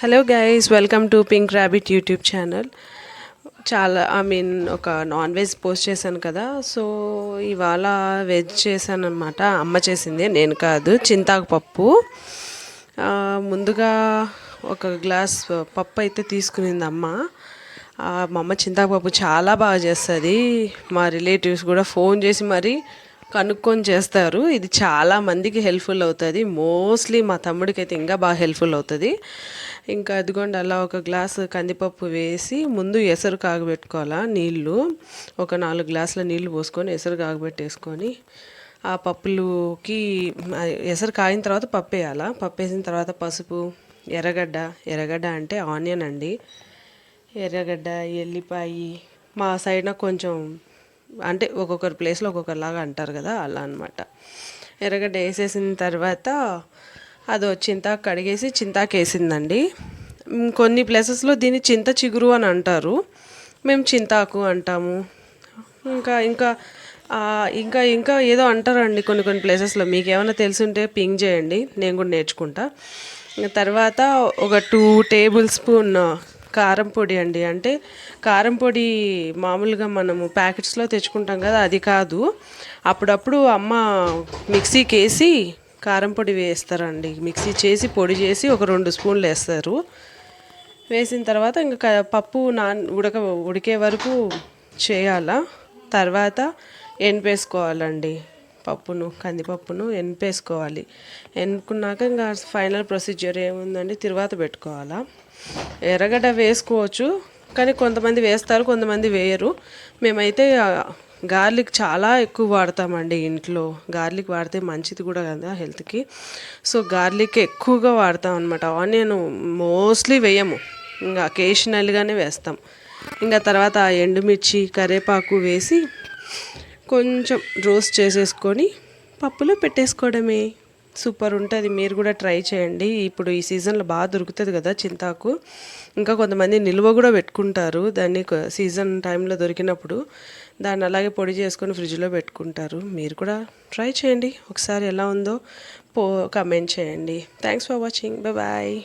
Hello guys welcome to pink rabbit YouTube channel చాలా I mean ఒక non veg post చేశాను కదా. So ఇవాళ వెజ్ చేశాను అనమాట అమ్మ చేసింది నేను కాదు చింతాకుపప్పు. ముందుగా ఒక గ్లాస్ పప్పు అయితే తీసుకునింది అమ్మ. మా అమ్మ చింతాకుపప్పు చాలా బాగా చేస్తుంది. మా రిలేటివ్స్ కూడా ఫోన్ చేసి మరి కనుక్కొని చేస్తారు. ఇది చాలా మందికి హెల్ప్ఫుల్ అవుతుంది. మోస్ట్లీ మా తమ్ముడికి అయితే ఇంకా బాగా హెల్ప్ఫుల్ అవుతుంది. ఇంకా అదిగోండి అలా ఒక గ్లాసు కందిపప్పు వేసి ముందు ఎసరు కాగబెట్టుకోవాలా నీళ్ళు. ఒక నాలుగు గ్లాసుల నీళ్ళు పోసుకొని ఎసరు కాగబెట్టేసుకొని ఆ పప్పులుకి ఎసరు కాగిన తర్వాత పప్పు వేయాలా పప్పు వేసిన తర్వాత పసుపు ఎర్రగడ్డ. ఎర్రగడ్డ అంటే ఆనియన్ అండి. ఎర్రగడ్డ ఎల్లిపాయి మా సైడ్న కొంచెం అంటే ఒక్కొక్కరి ప్లేస్లో ఒక్కొక్కలాగా అంటారు కదా అలా అనమాట ఎర్రగడ్డ వేసేసిన తర్వాత అది చింతాకు కడిగేసి చింతాకేసిందండి. కొన్ని ప్లేసెస్లో దీన్ని చింత చిగురు అని అంటారు. మేము చింతాకు అంటాము. ఇంకా ఇంకా ఇంకా ఇంకా ఏదో అంటారండి కొన్ని కొన్ని ప్లేసెస్లో. మీకు ఏమైనా తెలుసుంటే పింగ్ చేయండి. నేను కూడా నేర్చుకుంటా. తర్వాత ఒక టూ టేబుల్ స్పూన్ కారం పొడి అండి. అంటే కారం పొడి మామూలుగా మనము ప్యాకెట్స్లో తెచ్చుకుంటాం కదా అది కాదు. అప్పుడప్పుడు అమ్మ మిక్సీకి వేసి కారం పొడి వేస్తారండి. మిక్సీ చేసి పొడి చేసి ఒక రెండు స్పూన్లు వేస్తారు. వేసిన తర్వాత ఇంకా క- పప్పు నాన్ ఉడక ఉడికే వరకు చేయాలా. తర్వాత ఎనిపేసుకోవాలండి పప్పును కందిపప్పును ఎనిపేసుకోవాలి. ఎనుకున్నాక ఇంకా ఫైనల్ ప్రొసీజర్ ఏముందండి? తిరువాత పెట్టుకోవాలా. ఎర్రగడ్డ వేసుకోవచ్చు కానీ కొంతమంది వేస్తారు కొంతమంది వేయరు. మేమైతే గార్లిక్ చాలా ఎక్కువ వాడతామండి ఇంట్లో. గార్లిక్ వాడితే మంచిది కూడా కదా హెల్త్కి. సో గార్లిక్ ఎక్కువగా వాడతాం అనమాట ఆనియన్ మోస్ట్లీ వేయము. ఇంకా అకేషనల్గానే వేస్తాం. ఇంకా తర్వాత ఆ ఎండుమిర్చి కరివేపాకు వేసి కొంచెం రోస్ట్ చేసేసుకొని పప్పులో పెట్టేసుకోవడమే. సూపర్ ఉంటుంది. మీరు కూడా ట్రై చేయండి. ఇప్పుడు ఈ సీజన్లో బాగా దొరుకుతుంది కదా చింతాకు. ఇంకా కొంతమంది నిల్వ కూడా పెట్టుకుంటారు. దాన్ని సీజన్ టైంలో దొరికినప్పుడు. దాన్ని అలాగే పొడి చేసుకొని ఫ్రిడ్జ్లో పెట్టుకుంటారు. మీరు కూడా ట్రై చేయండి. ఒకసారి ఎలా ఉందో పో కమెంట్ చేయండి. Thanks for watching bye